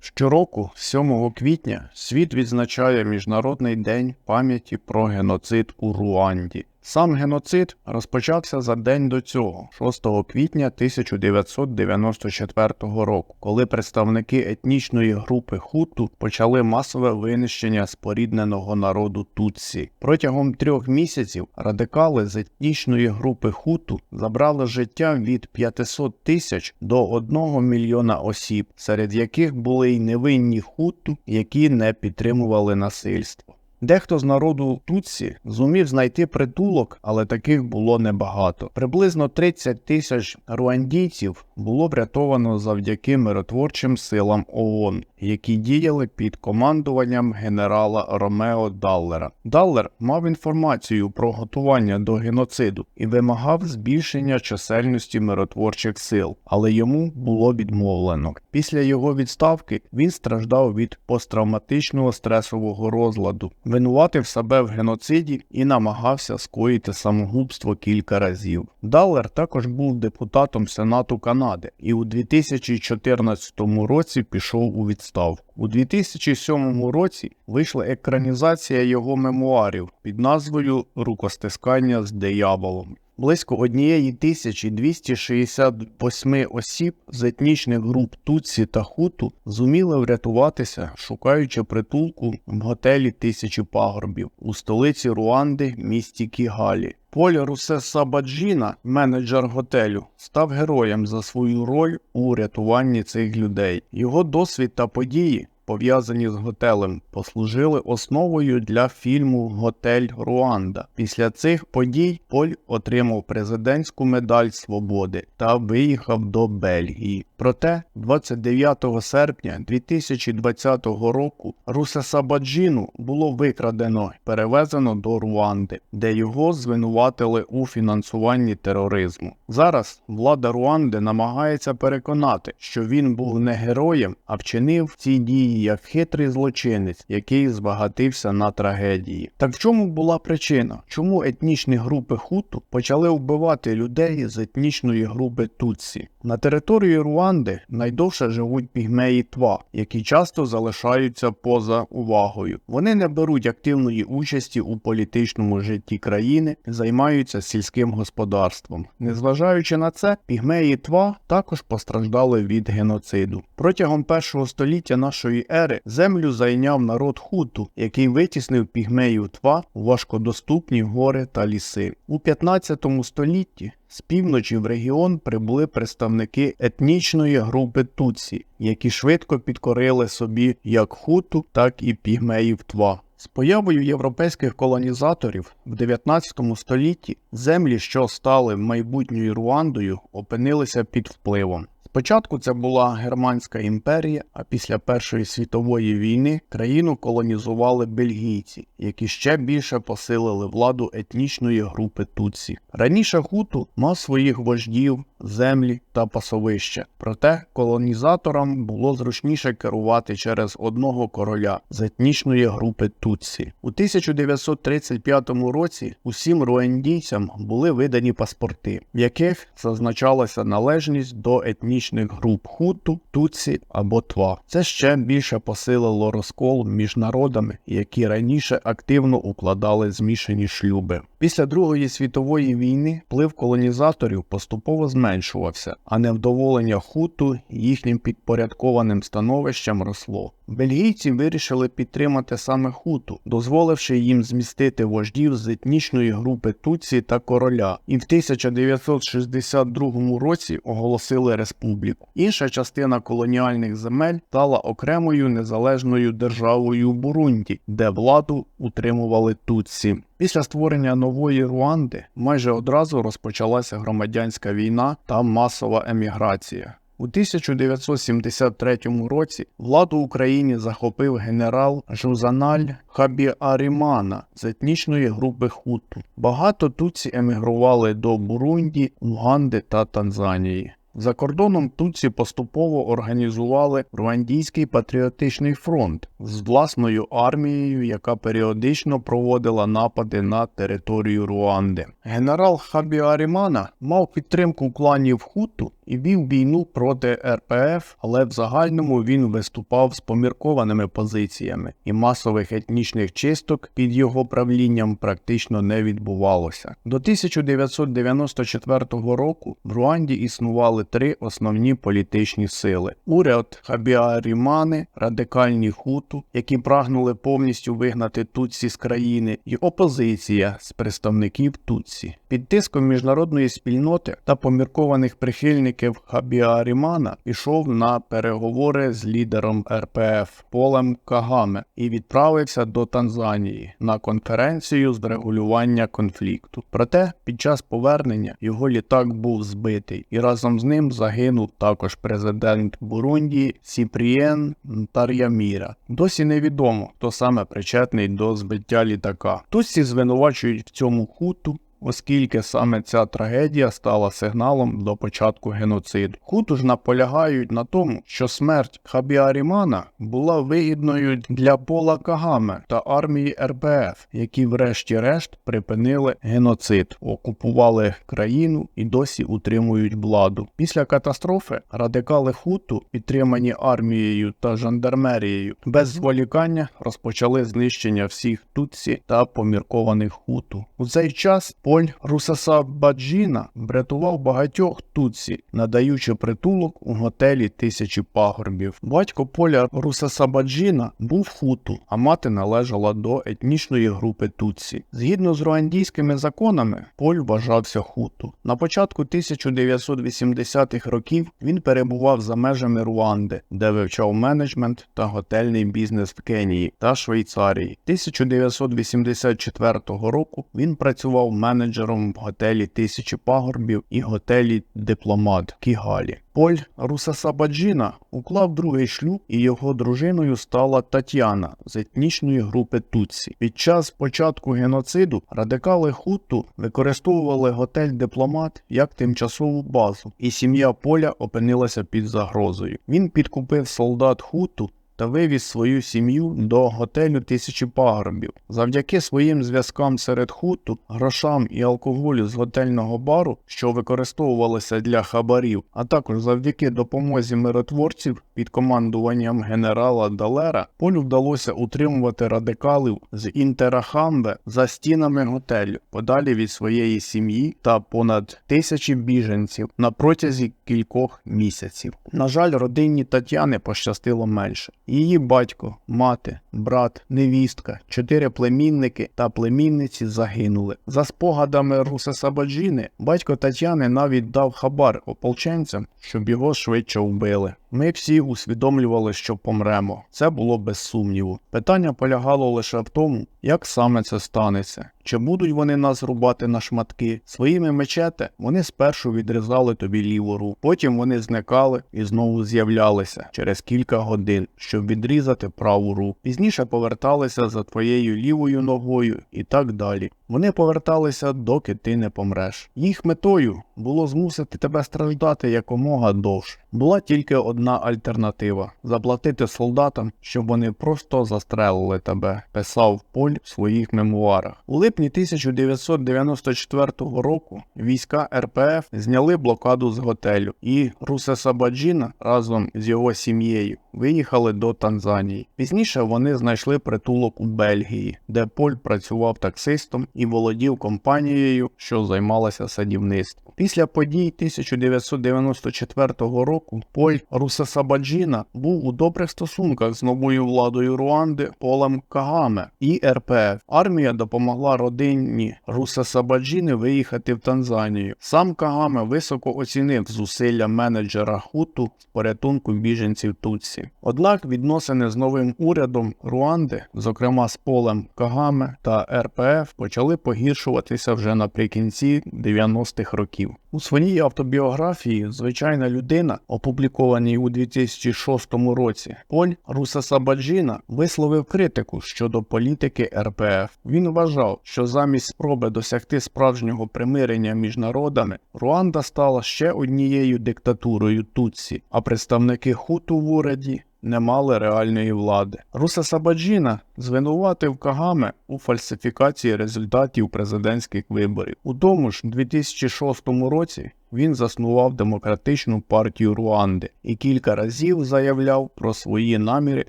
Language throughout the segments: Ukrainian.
Щороку, 7 квітня, світ відзначає Міжнародний день пам'яті про геноцид у Руанді. Сам геноцид розпочався за день до цього, 6 квітня 1994 року, коли представники етнічної групи Хуту почали масове винищення спорідненого народу Тутсі. Протягом трьох місяців радикали з етнічної групи Хуту забрали життя від 500 тисяч до 1 мільйона осіб, серед яких були й невинні Хуту, які не підтримували насильство. Дехто з народу Тутсі зумів знайти притулок, але таких було небагато. Приблизно 30 тисяч руандійців було врятовано завдяки миротворчим силам ООН, які діяли під командуванням генерала Ромео Даллера. Даллер мав інформацію про готування до геноциду і вимагав збільшення чисельності миротворчих сил, але йому було відмовлено. Після його відставки він страждав від посттравматичного стресового розладу, винуватив себе в геноциді і намагався скоїти самогубство кілька разів. Даллер також був депутатом Сенату Канади і у 2014 році пішов у відставку. У 2007 році вийшла екранізація його мемуарів під назвою Рукостискання з дияволом. Близько однієї тисячі 268 осіб з етнічних груп Тутсі та Хуту зуміли врятуватися, шукаючи притулку в готелі Тисячі пагорбів у столиці Руанди, місті Кігалі. Поль Русе Сабаджіна, менеджер готелю, став героєм за свою роль у рятуванні цих людей. Його досвід та події пов'язані з готелем, послужили основою для фільму Готель Руанда. Після цих подій Поль отримав президентську медаль свободи та виїхав до Бельгії. Проте, 29 серпня 2020 року Русесабаджіну було викрадено і перевезено до Руанди, де його звинуватили у фінансуванні тероризму. Зараз влада Руанди намагається переконати, що він був не героєм, а вчинив ці дії як хитрий злочинець, який збагатився на трагедії. Так в чому була причина? Чому етнічні групи Хуту почали вбивати людей з етнічної групи Тутсі? На території Руанди найдовше живуть пігмеї Тва, які часто залишаються поза увагою. Вони не беруть активної участі у політичному житті країни, займаються сільським господарством. Незважаючи на це, пігмеї Тва також постраждали від геноциду. Протягом першого століття нашої ери землю зайняв народ Хуту, який витіснив пігмеїв Тва у важкодоступні гори та ліси. У 15 столітті з півночі в регіон прибули представники етнічної групи Туці, які швидко підкорили собі як хуту, так і пігмеїв Тва. З появою європейських колонізаторів в 19 столітті землі, що стали майбутньою Руандою, опинилися під впливом. Спочатку це була Германська імперія, а після Першої світової війни країну колонізували бельгійці, які ще більше посилили владу етнічної групи Туці. Раніше Хуту мав своїх вождів, землі та пасовища, проте колонізаторам було зручніше керувати через одного короля з етнічної групи Тутсі. У 1935 році усім руандійцям були видані паспорти, в яких зазначалася належність до етнічних груп Хуту, Тутсі або Тва. Це ще більше посилило розкол між народами, які раніше активно укладали змішані шлюби. Після Другої світової війни вплив колонізаторів поступово зменшувався, а невдоволення хуту їхнім підпорядкованим становищем росло. Бельгійці вирішили підтримати саме хуту, дозволивши їм змістити вождів з етнічної групи Туці та короля, і в 1962 році оголосили республіку. Інша частина колоніальних земель стала окремою незалежною державою Бурунді, де владу утримували Туці. Після створення нової Руанди майже одразу розпочалася громадянська війна та масова еміграція. У 1973 році владу Україні захопив генерал Жузаналь Хабіарімана з етнічної групи Хуту. Багато тутсі емігрували до Бурунді, Уганди та Танзанії. За кордоном Тутсі поступово організували Руандійський патріотичний фронт з власною армією, яка періодично проводила напади на територію Руанди. Генерал Хабіарімана мав підтримку кланів Хуту і вів війну проти РПФ, але в загальному він виступав з поміркованими позиціями, і масових етнічних чисток під його правлінням практично не відбувалося. До 1994 року в Руанді існували три основні політичні сили: уряд Хабіарімани, радикальні хуту, які прагнули повністю вигнати Тутсі з країни, і опозиція з представників Тутсі. Під тиском міжнародної спільноти та поміркованих прихильників Хабіарімана пішов на переговори з лідером РПФ Полем Кагаме і відправився до Танзанії на конференцію з врегулювання конфлікту. Проте під час повернення його літак був збитий, і разом з ним загинув також президент Бурунді Сіпрієн Тар'яміра. Досі невідомо, хто саме причетний до збиття літака. Тусі звинувачують в цьому хуту. Оскільки саме ця трагедія стала сигналом до початку геноциду. Хуту ж наполягають на тому, що смерть Хабіарімана була вигідною для Пола Кагаме та армії РПФ, які врешті-решт припинили геноцид, окупували країну і досі утримують владу. Після катастрофи радикали Хуту, підтримані армією та жандармерією, без зволікання розпочали знищення всіх тутсі та поміркованих хуту. У цей час Поль Русасабаджіна врятував багатьох тутсі, надаючи притулок у готелі тисячі пагорбів. Батько Поля Русасабаджіна був хуту, а мати належала до етнічної групи тутсі. Згідно з руандійськими законами, Поль вважався хуту. На початку 1980-х років він перебував за межами Руанди, де вивчав менеджмент та готельний бізнес в Кенії та Швейцарії. 1984 року він працював менеджером в готелі Тисячі пагорбів і готелі Дипломат Кігалі. Поль Русасабаджіна уклав другий шлюб, і його дружиною стала Тетяна з етнічної групи Тутсі. Під час початку геноциду радикали Хуту використовували готель Дипломат як тимчасову базу, і сім'я Поля опинилася під загрозою. Він підкупив солдат Хуту та вивіз свою сім'ю до готелю тисячі пагорбів. Завдяки своїм зв'язкам серед хуту, грошам і алкоголю з готельного бару, що використовувалися для хабарів, а також завдяки допомозі миротворців під командуванням генерала Далера, Полю вдалося утримувати радикалів з Інтерахамбе за стінами готелю, подалі від своєї сім'ї та понад тисячі біженців на протязі кількох місяців. На жаль, родині Тетяни пощастило менше. Її батько, мати, брат, невістка, чотири племінники та племінниці загинули. За спогадами Руса Сабаджіни, батько Тетяни навіть дав хабар ополченцям, щоб його швидше вбили. Ми всі усвідомлювали, що помремо. Це було без сумніву. Питання полягало лише в тому, як саме це станеться. Чи будуть вони нас рубати на шматки? Своїми мечети вони спершу відрізали тобі ліву руку, потім вони зникали і знову з'являлися через кілька годин, щоб відрізати праву руку. Пізніше поверталися за твоєю лівою ногою і так далі. Вони поверталися, доки ти не помреш. Їх метою було змусити тебе страждати якомога довше. Була тільки одна альтернатива заплатити солдатам, щоб вони просто застрелили тебе, писав Поль в своїх мемуарах. У липні 1994 року війська РПФ зняли блокаду з готелю, і Русесабаджіна разом з його сім'єю виїхали до Танзанії. Пізніше вони знайшли притулок у Бельгії, де Поль працював таксистом і володів компанією, що займалася садівництвом. Після подій 1994 року Поль Русесабаджіна був у добрих стосунках з новою владою Руанди Полем Кагаме і РПФ. Армія допомогла родині Русесабаджіни виїхати в Танзанію. Сам Кагаме високо оцінив зусилля менеджера Хуту з порятунку біженців Тутсі. Однак відносини з новим урядом Руанди, зокрема з Полем Кагаме та РПФ, почали погіршуватися вже наприкінці 90-х років. Разів. У своїй автобіографії Звичайна людина, опублікованій у 2006 році, Поль Русесабаджіна висловив критику щодо політики РПФ. Він вважав, що замість спроби досягти справжнього примирення між народами, Руанда стала ще однією диктатурою Тутсі, а представники хуту в уряді не мали реальної влади. Руса Сабаджіна звинуватив Кагаме у фальсифікації результатів президентських виборів. У тому ж 2006 році він заснував демократичну партію Руанди і кілька разів заявляв про свої наміри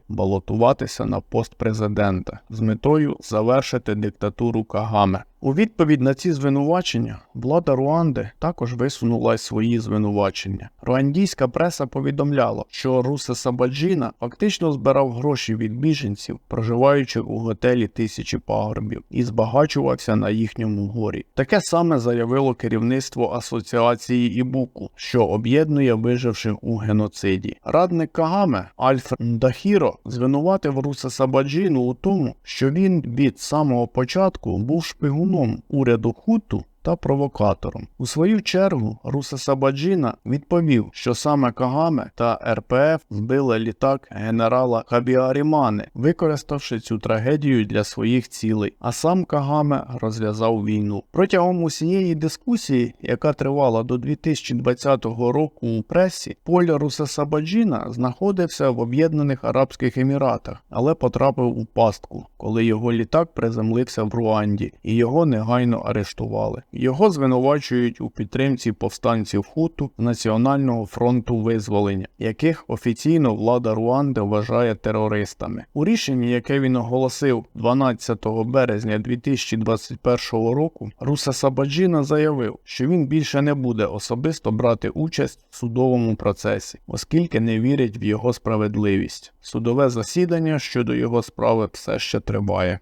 балотуватися на пост президента з метою завершити диктатуру Кагаме. У відповідь на ці звинувачення влада Руанди також висунула свої звинувачення. Руандійська преса повідомляла, що Русе Сабаджіна фактично збирав гроші від біженців, проживаючих у готелі тисячі пагорбів, і збагачувався на їхньому горі. Таке саме заявило керівництво асоціації Ібуку, що об'єднує виживших у геноциді. Радник Кагаме Альфред Дахіро звинуватив Руса Сабаджіну у тому, що він від самого початку був шпигуном уряду Хуту та провокатором. У свою чергу Руса Сабаджіна відповів, що саме Кагаме та РПФ збили літак генерала Хабіарімани, використавши цю трагедію для своїх цілей, а сам Кагаме розв'язав війну. Протягом усієї дискусії, яка тривала до 2020 року у пресі, Поля Руса Сабаджіна знаходився в Об'єднаних Арабських Еміратах, але потрапив у пастку, коли його літак приземлився в Руанді, і його негайно арештували. Його звинувачують у підтримці повстанців Хуту Національного фронту визволення, яких офіційно влада Руанди вважає терористами. У рішенні, яке він оголосив 12 березня 2021 року, Руса Сабаджіна заявив, що він більше не буде особисто брати участь в судовому процесі, оскільки не вірить в його справедливість. Судове засідання щодо його справи все ще триває.